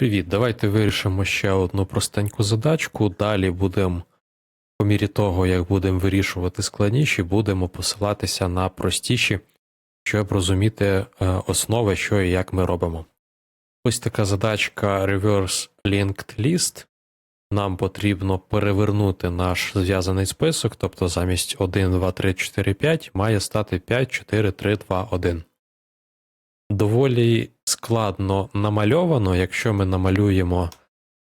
Привіт, давайте вирішимо ще одну простеньку задачку. Далі будемо, по мірі того, як будемо вирішувати складніші, будемо посилатися на простіші, щоб розуміти е, основи, що і як ми робимо. Ось така задачка Reverse Linked List. Нам потрібно перевернути наш зв'язаний список, тобто замість 1, 2, 3, 4, 5 має стати 5, 4, 3, 2, 1 доволі складно намальовано. Якщо ми намалюємо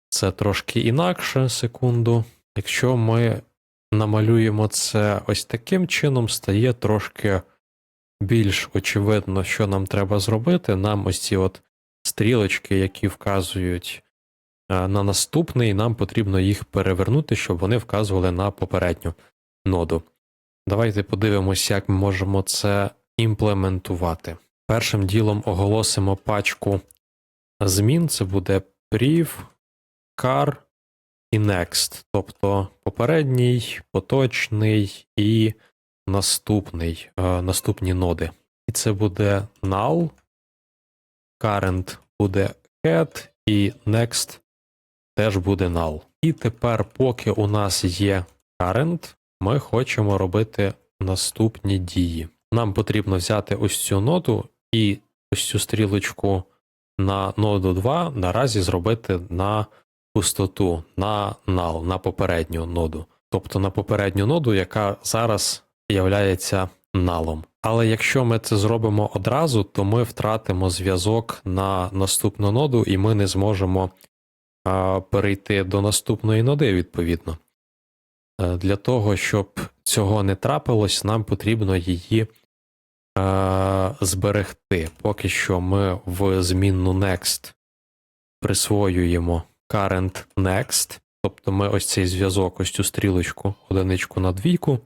це трошки інакше, секунду. Якщо ми намалюємо це ось таким чином, стає трошки більш очевидно, що нам треба зробити. Нам ось ці от стрілочки, які вказують е, на наступний, нам потрібно їх перевернути, щоб вони вказували на попередню ноду. Давайте подивимось, як ми можемо це імплементувати. Першим ділом оголосимо пачку змін. Це буде priv, car і next, тобто попередній, поточний і наступний, е, наступні ноди. І це буде null, current буде head, і next теж буде null. І тепер, поки у нас є current, ми хочемо робити наступні дії. Нам потрібно взяти ось цю ноду і ось цю стрілочку на ноду 2 наразі зробити на пустоту, на null, на попередню ноду. Тобто на попередню ноду, яка зараз являється налом. Але якщо ми це зробимо одразу, то ми втратимо зв'язок на наступну ноду, і ми не зможемо а, перейти до наступної ноди, відповідно. Е, Для того, щоб цього не трапилось, нам потрібно її зберегти. Поки що ми в змінну next присвоюємо current next, тобто ми ось цей зв'язок, ось цю стрілочку, одиничку на двійку. В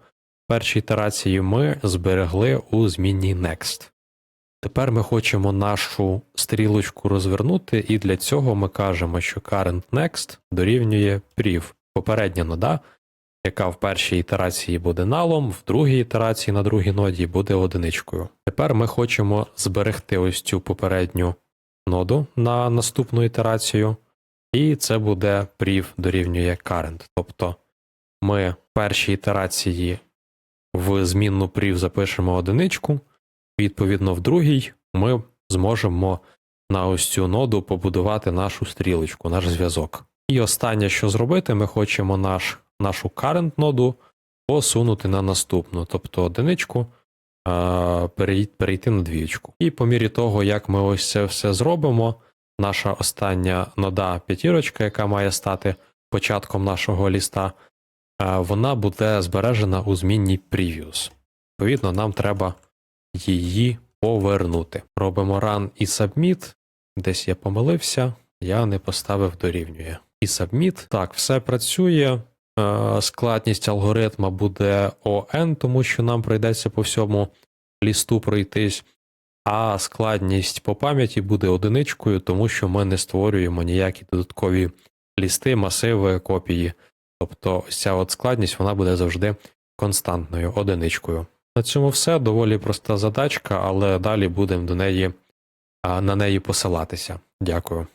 першій ітерації ми зберегли у змінній next. Тепер ми хочемо нашу стрілочку розвернути, і для цього ми кажемо, що current next дорівнює priv. Попередня нода, яка в першій ітерації буде налом, в другій ітерації на другій ноді буде одиничкою. Тепер ми хочемо зберегти ось цю попередню ноду на наступну ітерацію, і це буде priv дорівнює current. Тобто ми в першій ітерації в змінну priv запишемо одиничку, відповідно, в другій ми зможемо на ось цю ноду побудувати нашу стрілочку, наш зв'язок. І останнє, що зробити, ми хочемо наш, нашу current ноду посунути на наступну, тобто одиничку перейти на двічку. І по мірі того, як ми ось це все зробимо, наша остання нода п'ятірочка, яка має стати початком нашого ліста, вона буде збережена у змінній previous. Відповідно, нам треба її повернути. Робимо run і submit. Десь я помилився, я не поставив дорівнює. І submit. Так, все працює. Е, Складність алгоритма буде ON, тому що нам прийдеться по всьому лісту пройтись. А складність по пам'яті буде одиничкою, тому що ми не створюємо ніякі додаткові лісти, масиви, копії. Тобто ця от складність вона буде завжди константною одиничкою. На цьому все доволі проста задачка, але далі будемо до неї на неї посилатися. Дякую.